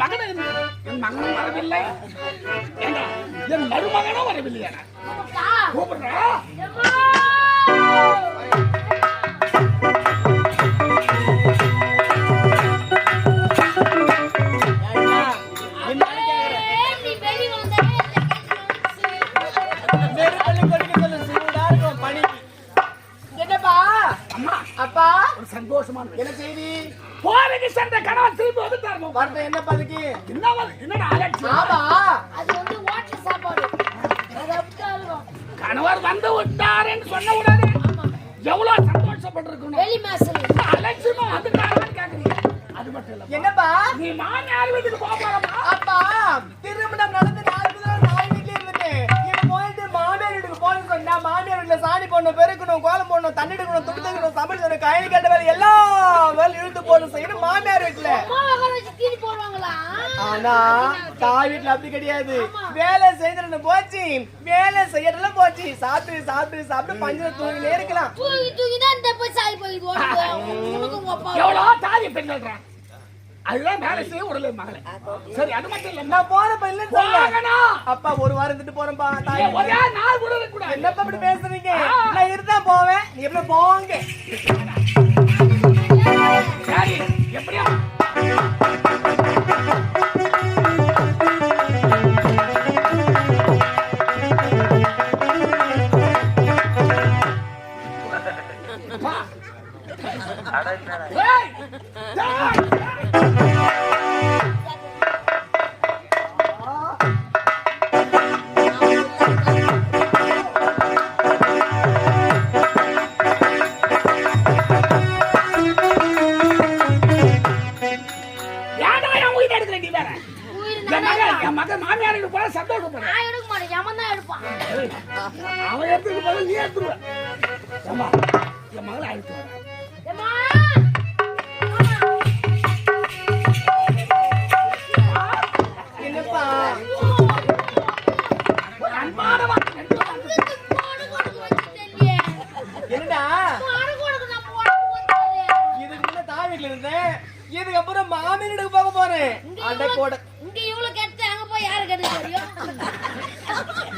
என் மகன் என் மகனும் வரவில்லை. என் மருமகனும் வரவில்லையா? கூப்பிடுறா. என்னப்பா? அம்மா அப்பா? ஒரு சந்தோஷமான என்ன செய்தி? போருக்கு சென்ற கணவன் திரும்பி வந்துட்டார் வரட்டும் என்னப்பா அதுக்கு என்ன என்னடா அலட்சியம்? ஆமா. அது வந்து ஹோட்டல் சாப்பாடு. கணவர் வந்து விட்டாருன்னு சொன்ன உடனே எவ்வளவு சந்தோஷப்பட்டிருக்கணும்? வெளி மாசம் அலட்சியமா வந்துட்டாரான்னு கேக்குறீங்க. அது மட்டும் இல்ல என்னப்பா? நீ மாமியார் வீட்டுக்கு போக போறமா அப்பா திருமணம் நடந்து நாலு பேரும் நாலு வீட்டுல இருந்துட்டு இப்ப போயிட்டு மாமியார் வீட்டுக்கு போகணும்னு சொன்னா மாமியார் வீட்டுல சாணி போடணும் பெருக்கணும் கோலம் போடணும் தண்ணி எடுக்கணும் துணி தைக்கணும் சமையல் கயனி கட்ட வேலை எல்லா வேலையும் இழுத்து போடணும் செய்யணும் மாமியார் வீட்டுல? ஆனா தாய் வீட்டுல அப்படி கிடையாது. வேலை செய்யறது போச்சு. வேலை செய்யறதுல போச்சு. சாப்பிட்டு சாப்பிட்டு சாப்பிட்டு பஞ்சல தூங்கினே இருக்கலாம். எவ்வளவு தாதி பெண்கள்றான் அதுதான் வேலை செய்ய உடல மகளே. சரி அது மட்டும் இல்ல நான் போறப்ப இல்லன்னு சொல்ல போகணும் அப்பா ஒரு வாரம் இருந்துட்டு போறேன்பா தாய் ஒரே நாள் கூட இருக்க கூடாது. என்னப்பா இப்படி பேசுறீங்க? நான் இருந்தா போவேன். நீ எப்படி போவாங்க? அவன் எடுத்துட்டு போல நீ எடுத்துருவ. ஏம்மா, என் மகளை அழைத்து மாமியார் வீட்டுக்கு போக போறேன். அட கூட. இங்க இவ்வளவு கெட்ட அங்க போய் யாரு கெட்ட தெரியும்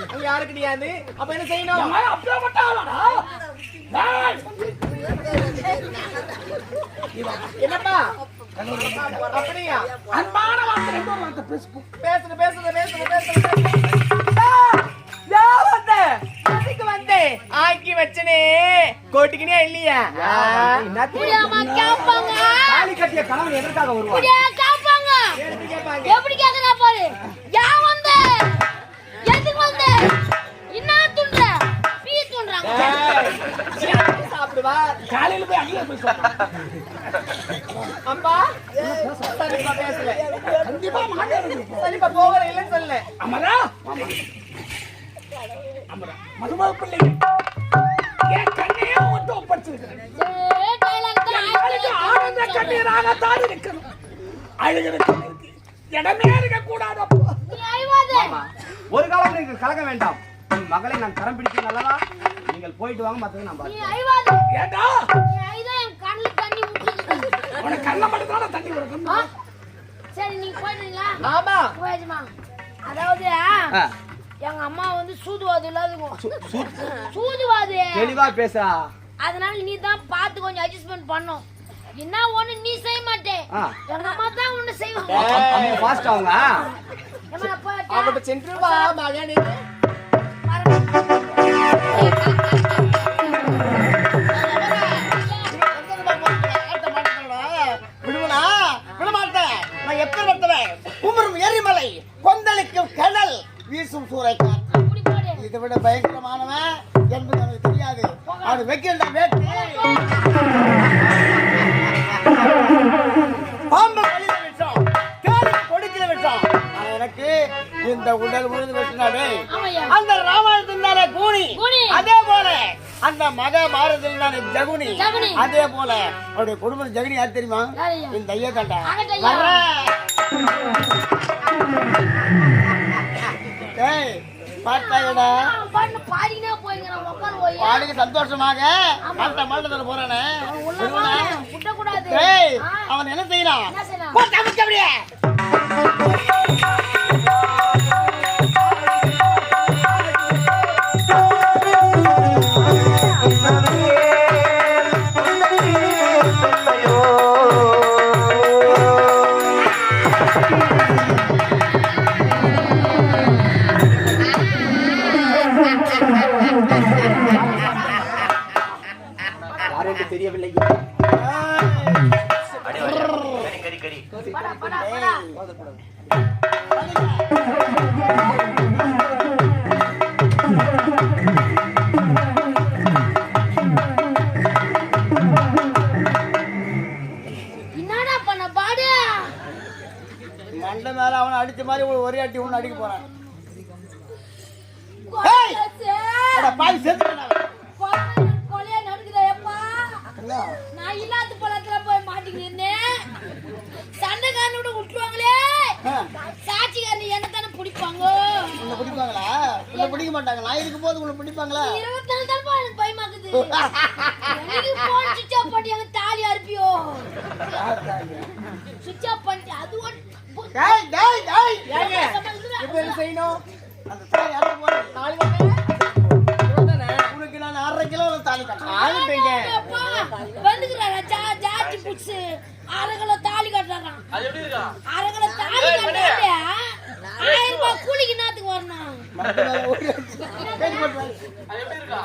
அங்க யாரு கிடையாது அப்ப என்ன என் செய்யணும் அப்படியே என்னப்பா? அப்படியா? அன்பான வார்த்தை பேசுற பேசுற பேசுற பேசுற வந்த ஆக்கி வச்சனே. கோட்டிக்கினியா இல்லையா? தாலி கட்டிய கணவன் எதற்காக வருவான் முடியா கேட்பாங்க எடுத்து கேட்பாங்க. எப்படி கேக்குறா பாரு. யார் வந்த? எதுக்கு வந்த? என்ன துண்ட பீ துண்றாங்க ஏய், சாப்பிடுவா. காலையில போய் அங்கேயே போய் சொல்றேன் அம்மா? சரிப்பா பேசல. கண்டிப்பா மாமியார் வீட்டுக்கு போ. சரிப்பா போகிற இல்லைன்னு சொல்லல. அமரா ஆமா. அமரா மருமக பிள்ளை என் கண்ணையே ஒட்டு ஒப்படைச்சிருக்கிறேன் ஆனந்த கண்ணீராகத்தான் இருக்கணும் அழுகிற இடமே இருக்க அழுவாத. ஒரு காலம் நீங்கள் கலக்க வேண்டாம் உன் மகளை நான் கரம் பிடிக்க நல்லதா நீங்கள் போயிட்டு வாங்க மத்ததை நான் அழுவாத. ஏண்டா. உனக்கு கண்ண மட்டும் தானே தண்ணி ஆ? சரி நீங்க போயிடுறீங்களா ஆமா போயாச்சுமா அதாவது எங்க அம்மா வந்து சூதுவாது இல்லாதுக்கும் சூதுவாது. தெளிவா பேசா. அதனால நீ தான் பார்த்து கொஞ்சம் அட்ஜஸ்ட்மெண்ட் பண்ணும். என்ன ஒண்ணு நீ செய்ய மாட்டே. ஆ. எங்க அம்மா தான் ஒண்ணு செய்வாங்க. அவங்க ஃபாஸ்ட் அவங்க? அவகிட்ட சென்று வா மகனே. அவன் வைக்கின்ற வேட்டு பாம்பு வழியில விட்டோம் தேடி கொடுக்கிற விட்டோம் ஆனா எனக்கு இந்த உடல் உழுது ஆமாய்யா. அந்த ராமாயணத்தினால கூனி கூனி. அதே போல அந்த மக மாறுதல் ஜகுனி. அதே போல அவருடைய குடும்பம் ஜகுனி யார் தெரியுமா? இந்த ஐயா. ஏய் பாட்டாயடா பாட்டு பாடினே போய்ங்கிறான் உட்காரு போய். பாடிக்கு சந்தோஷமாக. அந்த மண்டலத்துல போறானே. ஏய் ஆ, அவன் என்ன செய்யறான்? என்ன செய்யலாம் போட்டு அமைக்க அப்படியே மண்டை மேல அவனை அடிச்ச மாதிரி ஒரு அடி ஒண்ணு அடிக்க போறான். கொலையாச்சே. அட, பிடிக்க மாட்டாங்க நான் இருக்கும் போது உன்னை பிடிப்பாங்களா? இருபத்தி நாலு தானே எனக்கு பயமாக்குது. எனக்கு போன் சுவிட்ச் ஆஃப் பண்ணி எங்க தாலி அறுப்பியோ? சுவிட்ச் ஆஃப் பண்ணிட்டு அது ஒன் டேய் டேய் டேய் ஏங்க இப்போ என்ன செய்யணும்? அந்த தாலி அறுக்க போறேன் தாலி கட்டு உனக்கு நான் அரை கிலோ தாலி கட்டேன் ஆகிட்டேங்க வந்துக்கிறாரா? ஜா ஜார்ஜ் புட்ஸ். அரை கிலோ தாலி கட்டுறாராம். அது எப்படி இருக்கா? அரை கிலோ தாலி கட்டாதே ஆயிரம் ரூபாய் கூலிக்கு நாத்துக்கு வரணும் மண்டை மேல ஒரு அடி. பேசி போட்டு வாங்க. அது எப்படி இருக்கா?